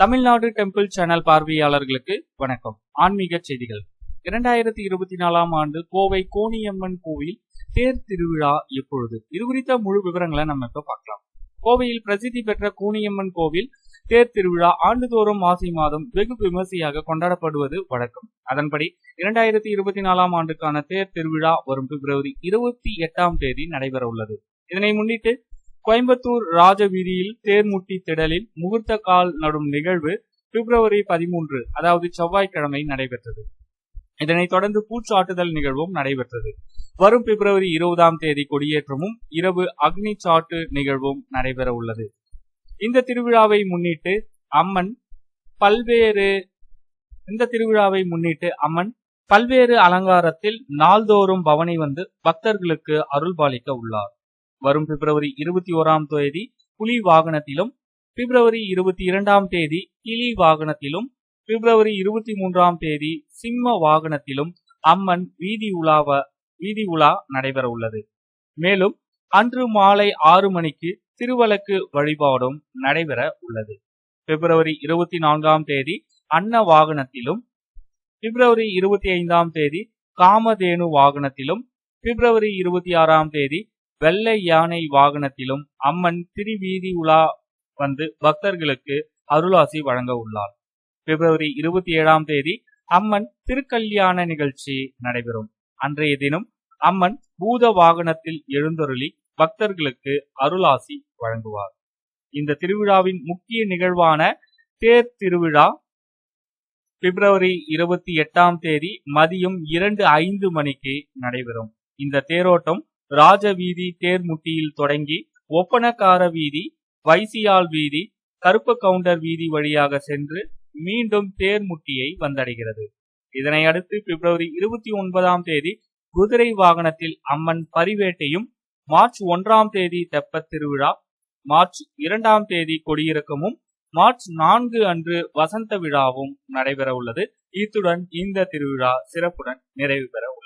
Tamil Nadu temple channel பார்வையாளர்களுக்கு வணக்கம். ஆன்மீக செய்திகள். இரண்டாயிரத்தி இருபத்தி நாலாம் ஆண்டு கோவை கோணியம்மன் கோவில் தேர் திருவிழா எப்பொழுது? இது குறித்த முழு விவரங்களை நம்ம இப்ப பார்க்கலாம். கோவையில் பிரசித்தி பெற்ற கோணியம்மன் கோவில் தேர் திருவிழா ஆண்டுதோறும் மாசி மாதம் வெகு விமர்சையாக கொண்டாடப்படுவது வழக்கம். அதன்படி இரண்டாயிரத்தி இருபத்தி நாலாம் ஆண்டுக்கான தேர் திருவிழா வரும் பிப்ரவரி இருபத்தி எட்டாம் தேதி நடைபெற உள்ளது இதனை முன்னிட்டு கோயம்புத்தூர் ராஜவீதியில் தேர்முட்டி திடலில் முகூர்த்த கால் நடும் நிகழ்வு பிப்ரவரி பதிமூன்று அதாவது செவ்வாய்க்கிழமை நடைபெற்றது. இதனைத் தொடர்ந்து பூச்சாட்டுதல் நிகழ்வும் நடைபெற்றது. வரும் பிப்ரவரி இருபதாம் தேதி கொடியேற்றமும் இரவு அக்னி சாட்டு நிகழ்வும் நடைபெற உள்ளது. இந்த திருவிழாவை முன்னிட்டு அம்மன் பல்வேறு இந்த திருவிழாவை முன்னிட்டு அம்மன் பல்வேறு அலங்காரத்தில் நாள்தோறும் பவனி வந்து பக்தர்களுக்கு அருள்பாலிக்க உள்ளார். வரும் பிப்ரவரி இருபத்தி ஓராம் தேதி புலி வாகனத்திலும் பிப்ரவரி இருபத்தி இரண்டாம் தேதி கிளி வாகனத்திலும் பிப்ரவரி இருபத்தி மூன்றாம் தேதி சிம்ம வாகனத்திலும் அம்மன் வீதி உலாவ வீதி உலா நடைபெற உள்ளது. மேலும் அன்று மாலை ஆறு மணிக்கு திருவலக்கு வழிபாடும் நடைபெற உள்ளது. பிப்ரவரி இருபத்தி நான்காம் தேதி அன்ன வாகனத்திலும் பிப்ரவரி இருபத்தி ஐந்தாம் தேதி காமதேனு வாகனத்திலும் பிப்ரவரி இருபத்தி ஆறாம் தேதி வெள்ளை யானை வாகனத்திலும் அம்மன் திருவீதி உலா வந்து பக்தர்களுக்கு அருளாசி வழங்க உள்ளார். பிப்ரவரி இருபத்தி ஏழாம் தேதி அம்மன் திருக்கல்யாண நிகழ்ச்சி நடைபெறும். அன்றைய தினம் அம்மன் பூத வாகனத்தில் எழுந்தருளி பக்தர்களுக்கு அருளாசி வழங்குவார். இந்த திருவிழாவின் முக்கிய நிகழ்வான தேர் திருவிழா பிப்ரவரி இருபத்தி எட்டாம் தேதி மதியம் இரண்டு ஐந்து மணிக்கு நடைபெறும். இந்த தேரோட்டம் ராஜ வீதி தேர்முட்டியில் தொடங்கி ஒப்பனக்கார வீதி வைசியால் வீதி கருப்பு கவுண்டர் வீதி வழியாக சென்று மீண்டும் தேர்முட்டியை வந்தடைகிறது. இதனை அடுத்து பிப்ரவரி இருபத்தி ஒன்பதாம் தேதி குதிரை வாகனத்தில் அம்மன் பரிவேட்டையும் மார்ச் ஒன்றாம் தேதி தெப்பத் திருவிழா மார்ச் இரண்டாம் தேதி கொடியிறக்கமும் மார்ச் நான்கு அன்று வசந்த விழாவும் நடைபெற உள்ளது இத்துடன் இந்த திருவிழா சிறப்புடன் நிறைவு பெற உள்ளது